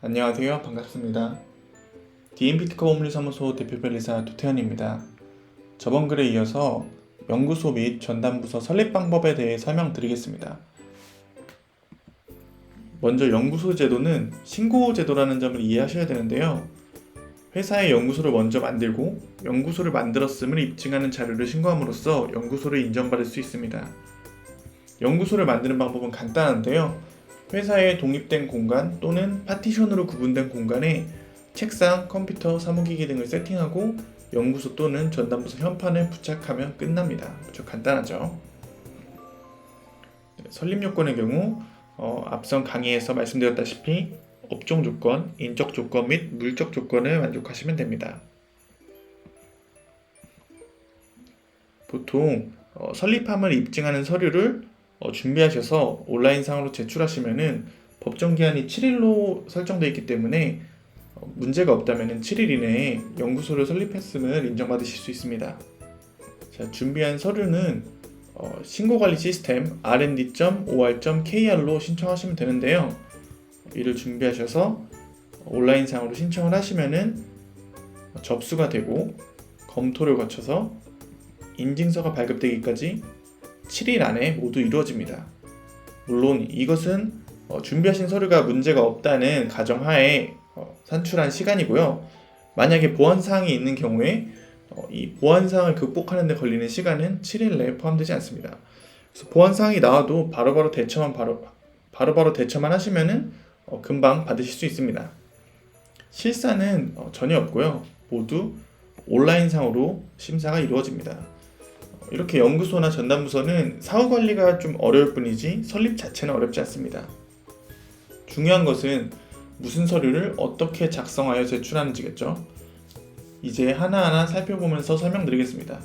안녕하세요. 반갑습니다. DMPT커 법률사무소 대표 변리사 도태현입니다. 저번 글에 이어서 연구소 및 전담부서 설립 방법에 대해 설명드리겠습니다. 먼저 연구소 제도는 신고 제도라는 점을 이해하셔야 되는데요. 회사의 연구소를 먼저 만들고 연구소를 만들었음을 입증하는 자료를 신고함으로써 연구소를 인정받을 수 있습니다. 연구소를 만드는 방법은 간단한데요. 회사에 독립된 공간 또는 파티션으로 구분된 공간에 책상, 컴퓨터, 사무기기 등을 세팅하고 연구소 또는 전담부서 현판을 부착하면 끝납니다. 아주 간단하죠. 네, 설립 요건의 경우 어, 앞선 강의에서 말씀드렸다시피 업종 조건, 인적 조건 및 물적 조건을 만족하시면 됩니다. 보통 어, 설립함을 입증하는 서류를 어, 준비하셔서 온라인상으로 제출하시면은 법정 기한이 7일로 설정되어 있기 때문에 어, 문제가 없다면 7일 이내에 연구소를 설립했음을 인정받으실 수 있습니다. 자, 준비한 서류는 어, 신고관리 시스템 rnd.or.kr로 신청하시면 되는데요. 이를 준비하셔서 온라인상으로 신청을 하시면은 접수가 되고 검토를 거쳐서 인증서가 발급되기까지 7일 안에 모두 이루어집니다. 물론 이것은 어, 준비하신 서류가 문제가 없다는 가정하에 어, 산출한 시간이고요. 만약에 보안 사항이 있는 경우에 어, 이 보안 사항을 극복하는 데 걸리는 시간은 7일 내에 포함되지 않습니다. 그래서 보안 사항이 나와도 바로바로 대처만 바로 바로바로 대처만 하시면은 어, 금방 받으실 수 있습니다. 실사는 어, 전혀 없고요. 모두 온라인상으로 심사가 이루어집니다. 이렇게 연구소나 전담부서는 사후 관리가 좀 어려울 뿐이지 설립 자체는 어렵지 않습니다. 중요한 것은 무슨 서류를 어떻게 작성하여 제출하는지겠죠. 이제 하나하나 살펴보면서 설명드리겠습니다.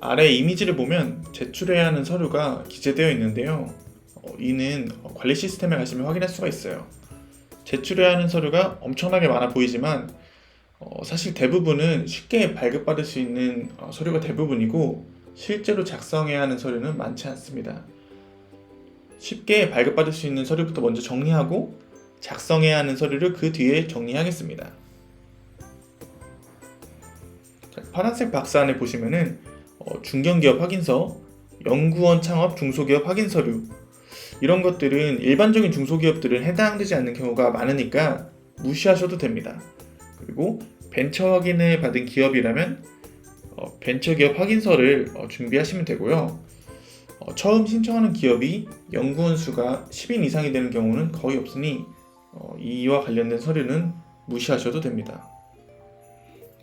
아래 이미지를 보면 제출해야 하는 서류가 기재되어 있는데요. 어, 이는 관리 시스템에 가시면 확인할 수가 있어요. 제출해야 하는 서류가 엄청나게 많아 보이지만 어, 사실 대부분은 쉽게 발급받을 수 있는 어, 서류가 대부분이고 실제로 작성해야 하는 서류는 많지 않습니다. 쉽게 발급받을 수 있는 서류부터 먼저 정리하고 작성해야 하는 서류를 그 뒤에 정리하겠습니다. 자, 파란색 박스 안에 보시면은 어, 중견기업 확인서, 연구원 창업 중소기업 확인 서류 이런 것들은 일반적인 중소기업들은 해당되지 않는 경우가 많으니까 무시하셔도 됩니다. 그리고 벤처 확인을 받은 기업이라면 어, 벤처 기업 확인서를 어, 준비하시면 되고요. 어, 처음 신청하는 기업이 연구원 수가 10인 이상이 되는 경우는 거의 없으니 어, 이와 관련된 서류는 무시하셔도 됩니다.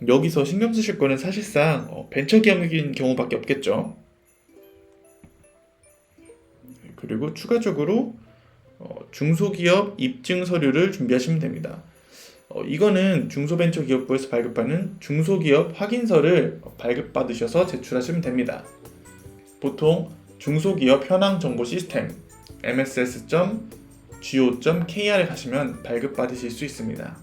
여기서 신경 쓰실 거는 사실상 어, 벤처 기업인 경우밖에 없겠죠. 그리고 추가적으로 어, 중소기업 입증 서류를 준비하시면 됩니다. 어, 이거는 중소벤처기업부에서 발급하는 중소기업 확인서를 발급받으셔서 제출하시면 됩니다. 보통 중소기업 현황 정보 시스템 mss.go.kr에 가시면 발급받으실 수 있습니다.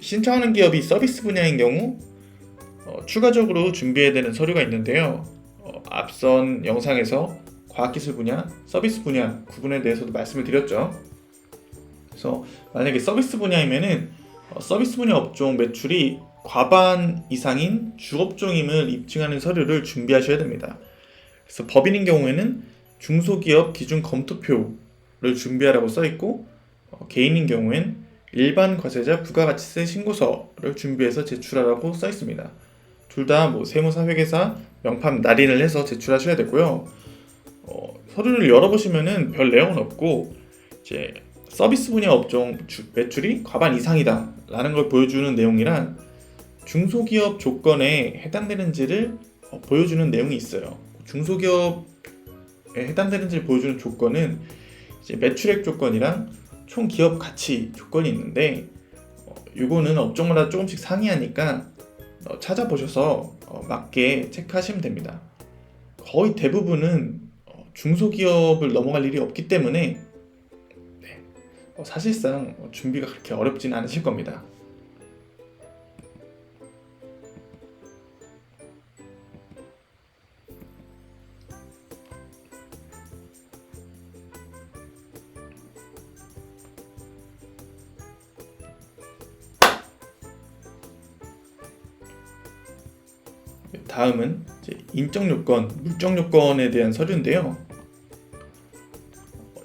신청하는 기업이 서비스 분야인 경우 어, 추가적으로 준비해야 되는 서류가 있는데요. 어, 앞선 영상에서 과학기술 분야, 서비스 분야 구분에 대해서도 말씀을 드렸죠. 그래서 만약에 서비스 분야이면은 어, 서비스 분야 업종 매출이 과반 이상인 주업종임을 입증하는 서류를 준비하셔야 됩니다. 그래서 법인인 경우에는 중소기업 기준 검토표를 준비하라고 써 있고 어, 개인인 경우엔 일반 과세자 부가가치세 신고서를 준비해서 제출하라고 써 있습니다. 둘 다 뭐 세무사 회계사 명판 날인을 해서 제출하셔야 되고요. 어, 서류를 열어보시면은 별 내용은 없고 이제 서비스 분야 업종 매출이 과반 이상이다 라는 걸 보여주는 내용이란 중소기업 조건에 해당되는지를 어, 보여주는 내용이 있어요. 중소기업에 해당되는지를 보여주는 조건은 이제 매출액 조건이랑 총 기업 가치 조건이 있는데 어, 이거는 업종마다 조금씩 상이하니까 어, 찾아보셔서 어, 맞게 체크하시면 됩니다. 거의 대부분은 어, 중소기업을 넘어갈 일이 없기 때문에 어, 어, 사실상 준비가 그렇게 어렵진 않으실 겁니다. 다음은 인적 요건, 물적 요건에 대한 서류인데요.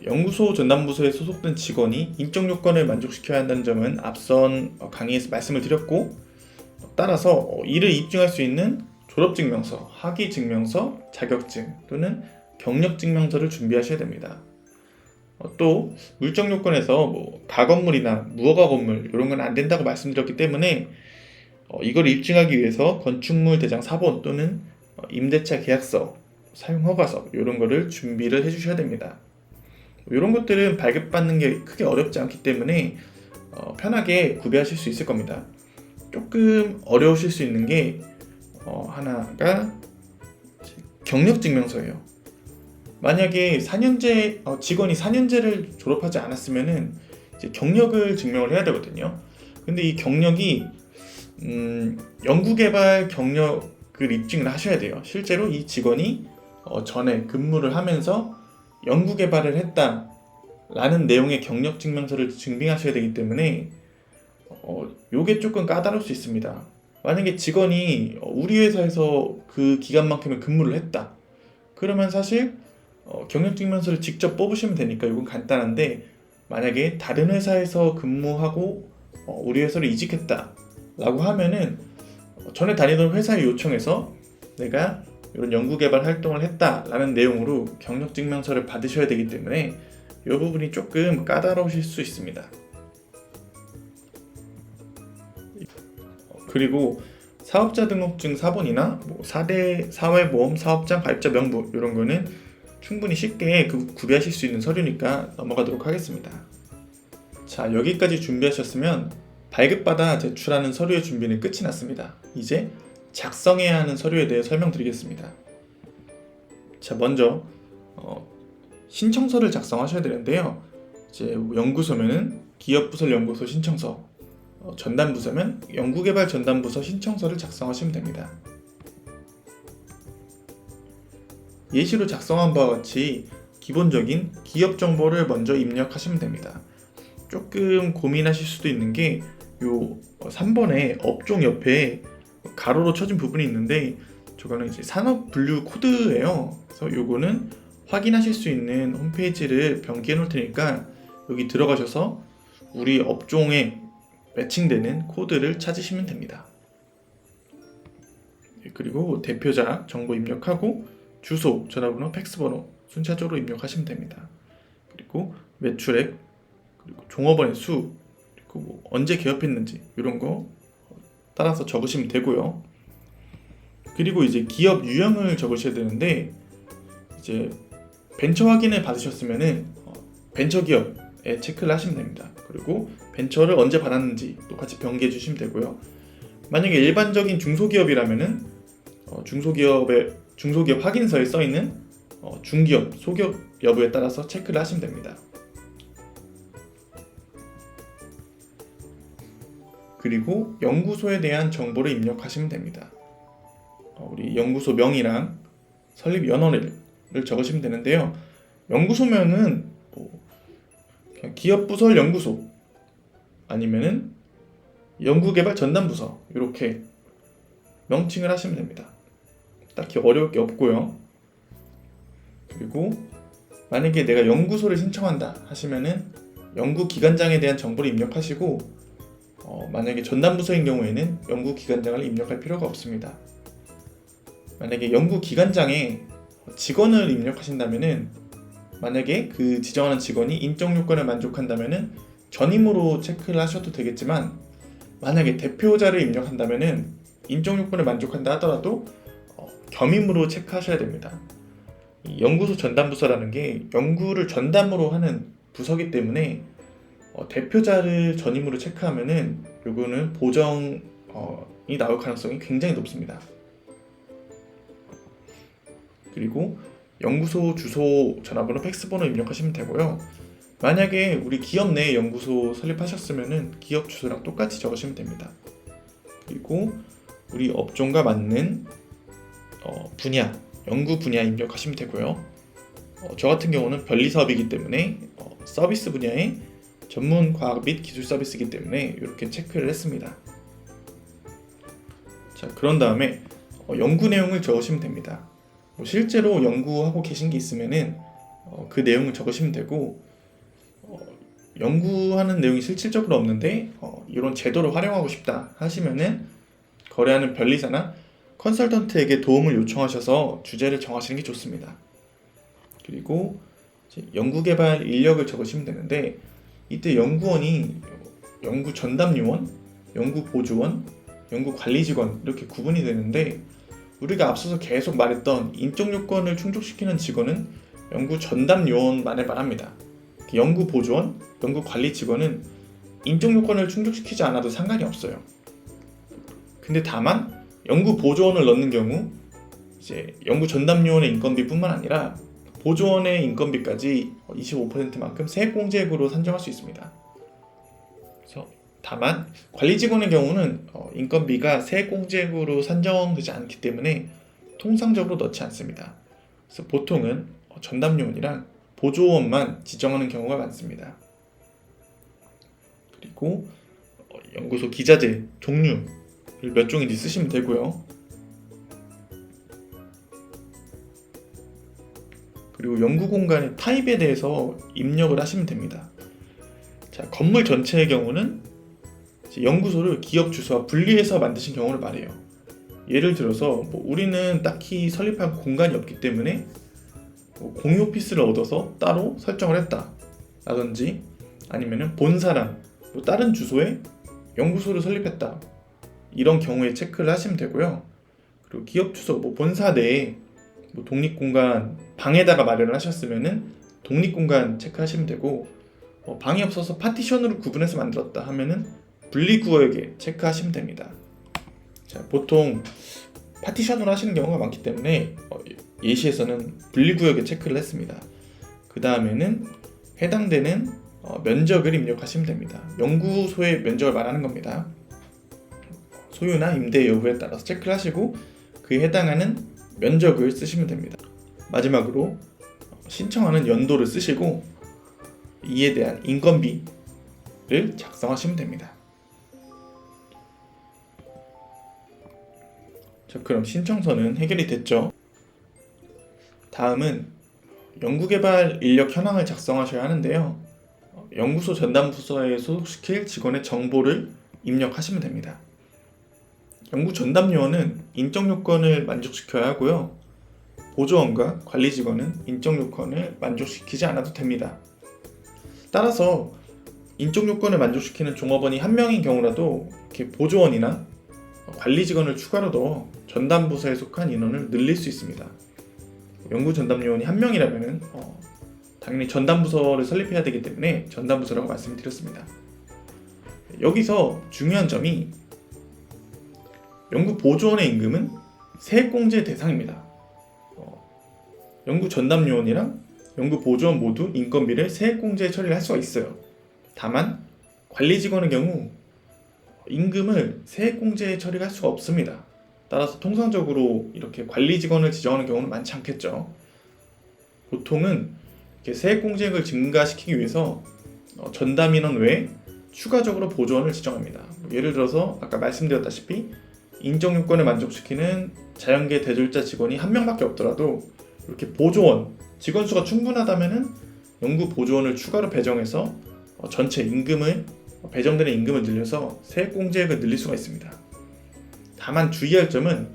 어, 연구소 전담부서에 소속된 직원이 인적 요건을 만족시켜야 한다는 점은 앞선 어, 강의에서 말씀을 드렸고 따라서 어, 이를 입증할 수 있는 졸업증명서, 학위증명서, 자격증 또는 경력증명서를 준비하셔야 됩니다. 어, 또 물적 요건에서 뭐 가건물이나 무허가 건물 이런 건 안 된다고 말씀드렸기 때문에 어, 이걸 입증하기 위해서 건축물 대장 사본 또는 어, 임대차 계약서, 사용 허가서 이런 거를 준비를 해주셔야 됩니다. 이런 것들은 발급받는 게 크게 어렵지 않기 때문에 어, 편하게 구비하실 수 있을 겁니다. 조금 어려우실 수 있는 게 어, 하나가 경력 증명서예요. 만약에 4년제 어, 직원이 4년제를 졸업하지 않았으면은 경력을 증명을 해야 되거든요. 근데 이 경력이 음, 연구개발 경력을 입증을 하셔야 돼요. 실제로 이 직원이 어, 전에 근무를 하면서 연구 개발을 했다 라는 내용의 경력 증명서를 증빙하셔야 되기 때문에 어, 요게 조금 까다로울 수 있습니다. 만약에 직원이 어, 우리 회사에서 그 기간만큼의 근무를 했다. 그러면 사실 어, 경력 증명서를 직접 뽑으시면 되니까 이건 간단한데 만약에 다른 회사에서 근무하고 어, 우리 회사로 이직했다 라고 하면은 어, 전에 다니던 회사에 요청해서 내가 이런 연구개발 활동을 했다라는 내용으로 경력 증명서를 받으셔야 되기 때문에 이 부분이 조금 까다로우실 수 있습니다. 그리고 사업자 등록증 사본이나 뭐 4대 사회보험 사업장 가입자 명부 이런 거는 충분히 쉽게 그 구비하실 수 있는 서류니까 넘어가도록 하겠습니다. 자 여기까지 준비하셨으면 발급받아 제출하는 서류의 준비는 끝이 났습니다. 이제 작성해야 하는 서류에 대해 설명드리겠습니다. 자 먼저 어, 신청서를 작성하셔야 되는데요. 이제 연구소면은 기업부설 연구소 신청서, 어, 전담부서면 연구개발 전담부서 신청서를 작성하시면 됩니다. 예시로 작성한 바와 같이 기본적인 기업 정보를 먼저 입력하시면 됩니다. 조금 고민하실 수도 있는 게 요 3번에 업종 옆에 가로로 쳐진 부분이 있는데 저거는 이제 산업 분류 코드예요. 그래서 요거는 확인하실 수 있는 홈페이지를 변기해 놓을 테니까 여기 들어가셔서 우리 업종에 매칭되는 코드를 찾으시면 됩니다. 예, 그리고 대표자 정보 입력하고 주소, 전화번호, 팩스번호 순차적으로 입력하시면 됩니다. 그리고 매출액, 그리고 종업원의 수, 그리고 뭐 언제 개업했는지 이런 거 따라서 적으시면 되고요. 그리고 이제 기업 유형을 적으셔야 되는데 이제 벤처 확인을 받으셨으면은 어, 벤처 기업에 체크를 하시면 됩니다. 그리고 벤처를 언제 받았는지 똑같이 변기해 주시면 되고요. 만약에 일반적인 중소기업이라면은 어, 중소기업의 중소기업 확인서에 써 있는 어, 중기업, 소기업 여부에 따라서 체크를 하시면 됩니다. 그리고 연구소에 대한 정보를 입력하시면 됩니다. 어, 우리 연구소 명이랑 설립 연원을 적으시면 되는데요. 연구소면은 뭐 그냥 기업 부설 연구소 아니면은 연구개발 전담 부서 이렇게 명칭을 하시면 됩니다. 딱히 어려울 게 없고요. 그리고 만약에 내가 연구소를 신청한다 하시면은 연구 기관장에 대한 정보를 입력하시고 어, 만약에 전담 부서인 경우에는 연구 기관장을 입력할 필요가 없습니다. 만약에 연구 기관장에 직원을 입력하신다면은 만약에 그 지정하는 직원이 인적 요건을 만족한다면은 전임으로 체크를 하셔도 되겠지만 만약에 대표자를 입력한다면은 인적 요건을 만족한다 하더라도 어, 겸임으로 체크하셔야 됩니다. 이 연구소 전담 부서라는 게 연구를 전담으로 하는 부서기 때문에 어, 대표자를 전임으로 체크하면은 요거는 보정이 나올 가능성이 굉장히 높습니다. 그리고 연구소 주소, 전화번호, 팩스 번호 입력하시면 되고요. 만약에 우리 기업 내 연구소 설립하셨으면은 기업 주소랑 똑같이 적으시면 됩니다. 그리고 우리 업종과 맞는 어, 분야, 연구 분야 입력하시면 되고요. 어, 저 같은 경우는 변리 사업이기 때문에 어, 서비스 분야의 전문 과학 및 기술 서비스이기 때문에 이렇게 체크를 했습니다. 자, 그런 다음에 어, 연구 내용을 적으시면 됩니다. 뭐 실제로 연구하고 계신 게 있으면은 어, 그 내용을 적으시면 되고 어, 연구하는 내용이 실질적으로 없는데 어, 이런 제도를 활용하고 싶다 하시면은 거래하는 변리사나 컨설턴트에게 도움을 요청하셔서 주제를 정하시는 게 좋습니다. 그리고 연구개발 인력을 적으시면 되는데 이때 연구원이 연구 전담 요원, 연구 보조원, 연구 관리 직원 이렇게 구분이 되는데 우리가 앞서서 계속 말했던 인적 요건을 충족시키는 직원은 연구 전담 요원만을 말합니다. 연구 보조원, 연구 관리 직원은 인적 요건을 충족시키지 않아도 상관이 없어요. 근데 다만 연구 보조원을 넣는 경우 이제 연구 전담 요원의 인건비뿐만 아니라 보조원의 인건비까지 25%만큼 세액공제액으로 산정할 수 있습니다. 그래서 다만 관리 직원의 경우는 어, 인건비가 세액공제액으로 산정되지 않기 때문에 통상적으로 넣지 않습니다. 그래서 보통은 어, 전담 요원이랑 보조원만 지정하는 경우가 많습니다. 그리고 어, 연구소 기자재 종류를 몇 종인지 쓰시면 되고요. 그리고 연구 공간의 타입에 대해서 입력을 하시면 됩니다. 자, 건물 전체의 경우는 연구소를 기업 주소와 분리해서 만드신 경우를 말해요. 예를 들어서 뭐 우리는 딱히 설립할 공간이 없기 때문에 뭐 공유 오피스를 얻어서 따로 설정을 했다. 라든지 아니면은 본사랑 뭐 다른 주소에 연구소를 설립했다. 이런 경우에 체크를 하시면 되고요. 그리고 기업 주소 뭐 본사 내에 뭐 독립 공간 방에다가 마련을 하셨으면은 독립 공간 체크하시면 되고 어, 방이 없어서 파티션으로 구분해서 만들었다 하면은 분리 구역에 체크하시면 됩니다. 자, 보통 파티션으로 하시는 경우가 많기 때문에 어, 예시에서는 분리 구역에 체크를 했습니다. 그 다음에는 해당되는 어, 면적을 입력하시면 됩니다. 연구소의 면적을 말하는 겁니다. 소유나 임대 여부에 따라서 체크를 하시고 그에 해당하는 면적을 쓰시면 됩니다. 마지막으로 신청하는 연도를 쓰시고 이에 대한 인건비를 작성하시면 됩니다. 자, 그럼 신청서는 해결이 됐죠? 다음은 연구개발 인력 현황을 작성하셔야 하는데요. 어, 연구소 전담 부서에 소속시킬 직원의 정보를 입력하시면 됩니다. 연구 전담 요원은 인적 요건을 만족시켜야 하고요. 보조원과 관리 직원은 인적 요건을 만족시키지 않아도 됩니다. 따라서 인적 요건을 만족시키는 종업원이 한 명인 경우라도 이렇게 보조원이나 관리 직원을 추가로 넣어 전담 부서에 속한 인원을 늘릴 수 있습니다. 연구 전담 요원이 한 명이라면 어, 당연히 전담 부서를 설립해야 되기 때문에 전담 부서라고 말씀드렸습니다. 여기서 중요한 점이 연구 보조원의 임금은 세액공제 대상입니다. 어, 연구 전담 요원이랑 연구 보조원 모두 인건비를 세액공제 처리를 할 수가 있어요. 다만 관리 직원의 경우 임금을 세액공제 처리할 수가 없습니다. 따라서 통상적으로 이렇게 관리 직원을 지정하는 경우는 많지 않겠죠. 보통은 이렇게 세액공제액을 증가시키기 위해서 어, 전담 인원 외에 추가적으로 보조원을 지정합니다. 예를 들어서 아까 말씀드렸다시피 인적 요건을 만족시키는 자연계 대졸자 직원이 한 명밖에 없더라도 이렇게 보조원 직원 수가 충분하다면은 연구 보조원을 추가로 배정해서 어, 전체 임금을 어, 배정되는 임금을 늘려서 세액 공제액을 늘릴 수가 있습니다. 다만 주의할 점은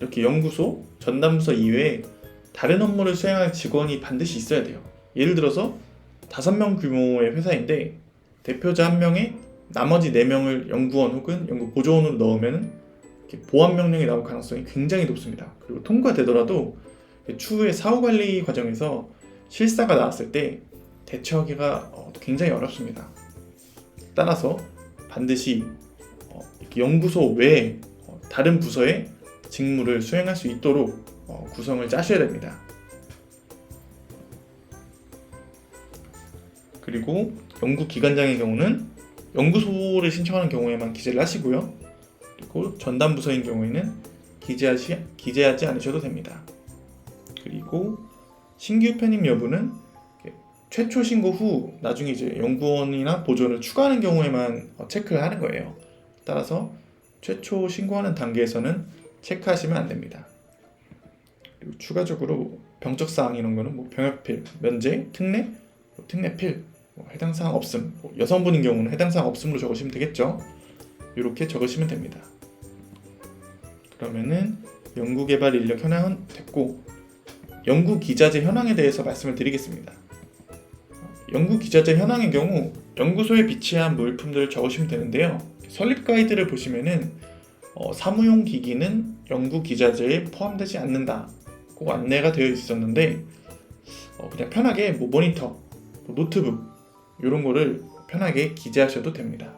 이렇게 연구소 전담부서 이외에 다른 업무를 수행할 직원이 반드시 있어야 돼요. 예를 들어서 다섯 명 규모의 회사인데 대표자 한 명에 나머지 네 명을 연구원 혹은 연구 보조원으로 넣으면 보안 명령이 나올 가능성이 굉장히 높습니다. 그리고 통과되더라도 추후에 사후 관리 과정에서 실사가 나왔을 때 대처하기가 어, 굉장히 어렵습니다. 따라서 반드시 어, 연구소 외에 어, 다른 부서의 직무를 수행할 수 있도록 구성을 짜셔야 됩니다. 그리고 연구 기관장의 경우는 연구소를 신청하는 경우에만 기재를 하시고요. 그리고 전담 부서인 경우에는 기재하시, 기재하지 않으셔도 됩니다. 그리고 신규 편입 여부는 최초 신고 후 나중에 이제 연구원이나 보조를 추가하는 경우에만 체크를 하는 거예요. 따라서 최초 신고하는 단계에서는 체크하시면 안 됩니다. 그리고 추가적으로 병적 사항 이런 거는 뭐 병역필, 면제, 특례, 뭐 특례필 뭐 해당 사항 없음. 뭐 여성분인 경우는 해당 사항 없음으로 적으시면 되겠죠. 이렇게 적으시면 됩니다. 그러면은 연구개발 인력 현황은 됐고 연구 기자재 현황에 대해서 말씀을 드리겠습니다. 연구 기자재 현황의 경우 연구소에 비치한 물품들을 적으시면 되는데요. 설립 가이드를 보시면은 어, 사무용 기기는 연구 기자재에 포함되지 않는다. 꼭 안내가 되어 있었는데 어, 그냥 편하게 뭐 모니터, 뭐 노트북 이런 거를 편하게 기재하셔도 됩니다.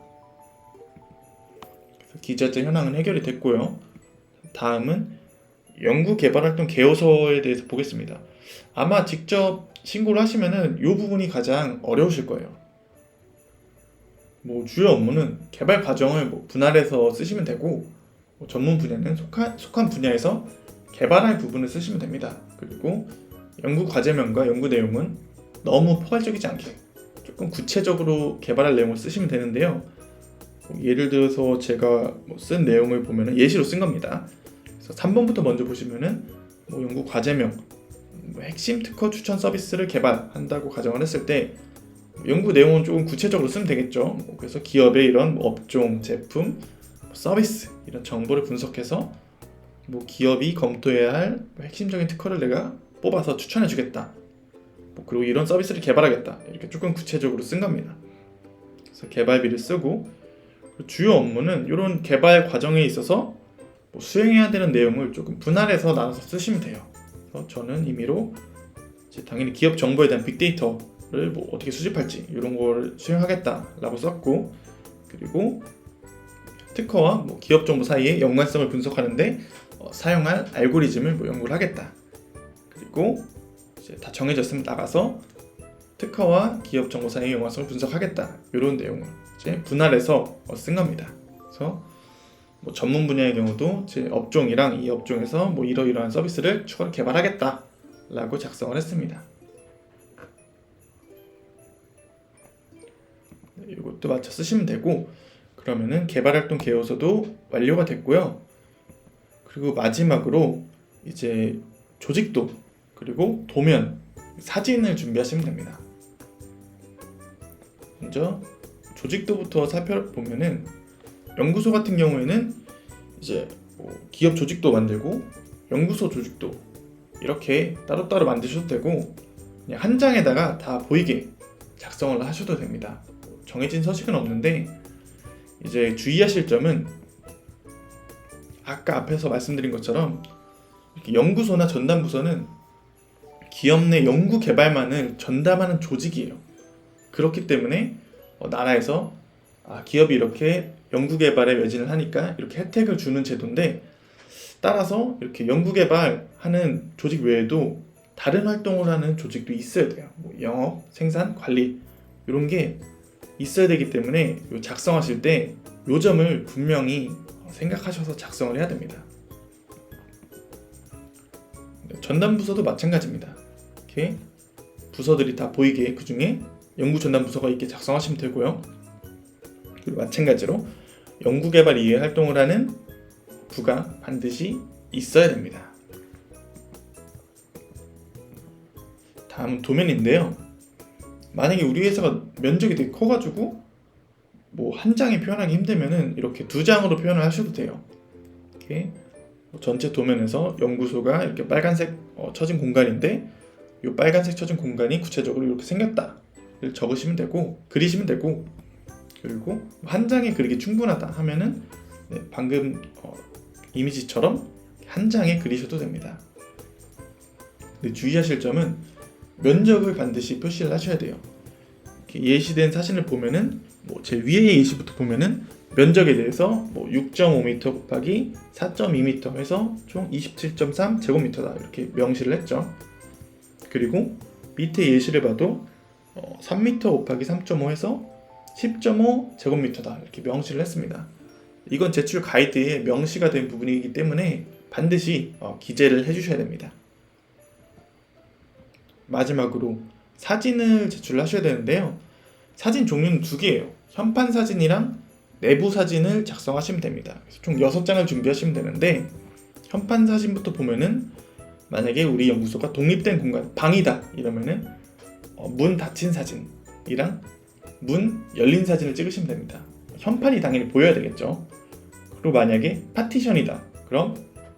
기자재 현황은 해결이 됐고요. 다음은 연구 개발 활동 개요서에 대해서 보겠습니다. 아마 직접 신고를 하시면은 이 부분이 가장 어려우실 거예요. 뭐 주요 업무는 개발 과정을 뭐 분할해서 쓰시면 되고 뭐 전문 분야는 속한, 속한 분야에서 개발할 부분을 쓰시면 됩니다. 그리고 연구 과제명과 연구 내용은 너무 포괄적이지 않게 조금 구체적으로 개발할 내용을 쓰시면 되는데요. 뭐 예를 들어서 제가 뭐쓴 내용을 보면 예시로 쓴 겁니다. 그래서 3번부터 먼저 보시면은 뭐 연구 과제명, 뭐 핵심 특허 추천 서비스를 개발한다고 가정을 했을 때 연구 내용은 조금 구체적으로 쓰면 되겠죠. 뭐 그래서 기업의 이런 뭐 업종, 제품, 뭐 서비스 이런 정보를 분석해서 뭐 기업이 검토해야 할뭐 핵심적인 특허를 내가 뽑아서 추천해주겠다. 뭐 그리고 이런 서비스를 개발하겠다. 이렇게 조금 구체적으로 쓴 겁니다. 그래서 개발비를 쓰고 주요 업무는 이런 개발 과정에 있어서 뭐 수행해야 되는 내용을 조금 분할해서 나눠서 쓰시면 돼요. 그래서 저는 임의로 당연히 기업 정보에 대한 빅데이터를 뭐 어떻게 수집할지 이런 걸 수행하겠다라고 썼고 그리고 특허와 뭐 기업 정보 사이의 연관성을 분석하는데 어, 사용할 알고리즘을 뭐 연구를 하겠다. 그리고 이제 다 정해졌으면 나가서 특허와 기업 정보 사이의 연관성을 분석하겠다. 이런 내용을 이제 분할해서 어, 쓴 겁니다. 그래서 뭐 전문 분야의 경우도 제 업종이랑 이 업종에서 뭐 이러이러한 서비스를 추가로 개발하겠다라고 작성을 했습니다. 네, 이것도 맞춰 쓰시면 되고 그러면은 개발활동 개요서도 완료가 됐고요. 그리고 마지막으로 이제 조직도 그리고 도면 사진을 준비하시면 됩니다. 먼저 조직도부터 살펴보면은 연구소 같은 경우에는 이제 뭐 기업 조직도 만들고 연구소 조직도 이렇게 따로따로 만드셔도 되고 그냥 한 장에다가 다 보이게 작성을 하셔도 됩니다. 정해진 서식은 없는데 이제 주의하실 점은 아까 앞에서 말씀드린 것처럼 연구소나 전담 부서는 기업 내 연구 개발만을 전담하는 조직이에요. 그렇기 때문에 어, 나라에서 아, 기업이 이렇게 연구 개발에 매진을 하니까 이렇게 혜택을 주는 제도인데 따라서 이렇게 연구 개발하는 조직 외에도 다른 활동을 하는 조직도 있어야 돼요. 뭐 영업, 생산, 관리 이런 게 있어야 되기 때문에 요 작성하실 때 요 점을 분명히 생각하셔서 작성을 해야 됩니다. 전담 부서도 마찬가지입니다. 이렇게 부서들이 다 보이게 그 중에 연구 전담 부서가 있게 작성하시면 되고요. 마찬가지로 연구개발 이외 활동을 하는 부가 반드시 있어야 됩니다. 다음은 도면인데요. 만약에 우리 회사가 면적이 되게 커가지고 뭐 한 장에 표현하기 힘들면은 이렇게 두 장으로 표현을 하셔도 돼요. 이렇게 뭐 전체 도면에서 연구소가 이렇게 빨간색 어, 쳐진 공간인데 이 빨간색 쳐진 공간이 구체적으로 이렇게 생겼다를 적으시면 되고 그리시면 되고 그리고 한 장에 그리기 충분하다 하면은 네, 방금 어, 이미지처럼 한 장에 그리셔도 됩니다. 근데 주의하실 점은 면적을 반드시 표시를 하셔야 돼요. 예시된 사진을 보면은 뭐 제 위에 예시부터 보면은 면적에 대해서 뭐 6.5m 곱하기 4.2m 해서 총 27.3 제곱미터다 이렇게 명시를 했죠. 그리고 밑에 예시를 봐도 어, 3m 곱하기 3.5 해서 10.5 제곱미터다 이렇게 명시를 했습니다. 이건 제출 가이드에 명시가 된 부분이기 때문에 반드시 어, 기재를 해주셔야 됩니다. 마지막으로 사진을 제출하셔야 되는데요. 사진 종류는 두 개예요. 현판 사진이랑 내부 사진을 작성하시면 됩니다. 총 6장을 준비하시면 되는데 현판 사진부터 보면은 만약에 우리 연구소가 독립된 공간 방이다 이러면은 어, 문 닫힌 사진이랑 문 열린 사진을 찍으시면 됩니다. 현판이 당연히 보여야 되겠죠. 그리고 만약에 파티션이다. 그럼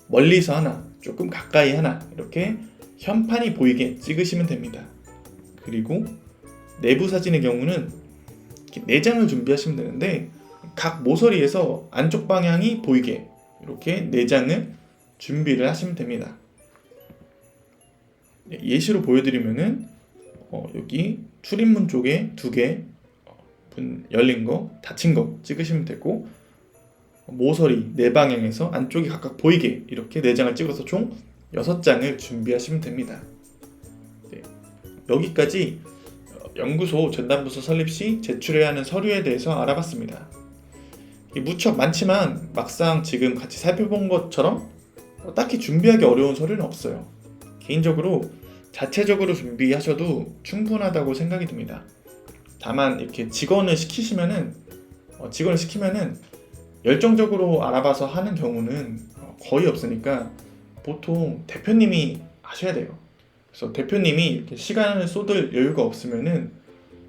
멀리서 하나, 조금 가까이 하나 이렇게 현판이 보이게 찍으시면 됩니다. 그리고 내부 사진의 경우는 이렇게 네 장을 준비하시면 되는데 각 모서리에서 안쪽 방향이 보이게 이렇게 네 장을 준비를 하시면 됩니다. 네, 예시로 보여드리면은 어, 여기 출입문 쪽에 두 개 어, 문 열린 거, 닫힌 거 찍으시면 되고 모서리 네 방향에서 안쪽이 각각 보이게 이렇게 네 장을 찍어서 총 여섯 장을 준비하시면 됩니다. 네, 여기까지 어, 연구소 전담부서 설립 시 제출해야 하는 서류에 대해서 알아봤습니다. 무척 많지만 막상 지금 같이 살펴본 것처럼 어, 딱히 준비하기 어려운 서류는 없어요. 개인적으로 자체적으로 준비하셔도 충분하다고 생각이 듭니다. 다만 이렇게 직원을 시키시면은 어, 직원을 시키면은 열정적으로 알아봐서 하는 경우는 어, 거의 없으니까 보통 대표님이 하셔야 돼요. 그래서 대표님이 이렇게 시간을 쏟을 여유가 없으면은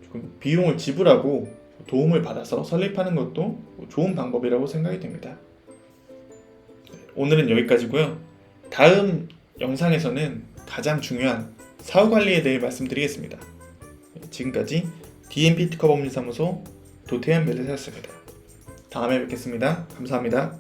조금 비용을 지불하고 도움을 받아서 설립하는 것도 좋은 방법이라고 생각이 됩니다. 오늘은 여기까지고요. 다음 영상에서는 가장 중요한 사후 관리에 대해 말씀드리겠습니다. 지금까지 DMP 특허법률사무소 도태현 벨르사였습니다. 다음에 뵙겠습니다. 감사합니다.